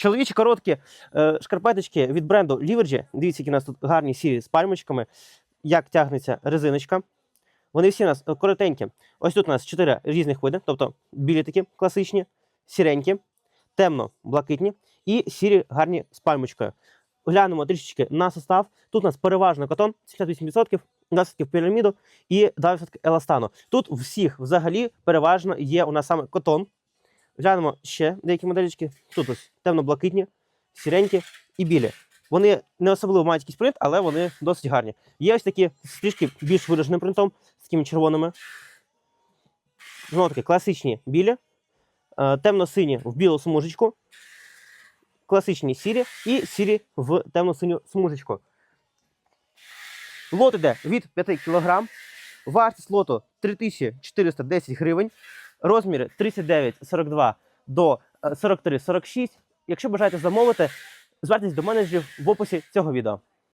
Чоловічі короткі е, шкарпеточки від бренду Livergy. Дивіться, які у нас тут гарні сірі з пальмочками. Як тягнеться резиночка. Вони всі у нас е, коротенькі. Ось тут у нас чотири різних види, тобто білі такі класичні, сіренькі, темно-блакитні і сірі гарні з пальмочкою. Глянемо трішечки на состав. Тут у нас переважно котон, 78%, 20% піраміду і 20% еластану. Тут всіх взагалі переважно є у нас саме котон. Глянемо ще деякі моделічки. Тут ось темно-блакитні, сіренькі і білі. Вони не особливо мають якийсь принт, але вони досить гарні. Є ось такі з трішки більш вираженим принтом, з такими червоними. Знову таки, класичні білі, е, темно-сині в білу смужечку, класичні сірі і сірі в темно-синю смужечку. Лот іде від 5 кг. Вартість лоту 3410 гривень. Розміри 39-42 до е, 43-46. Якщо бажаєте замовити, звертайтесь до менеджерів в описі цього відео.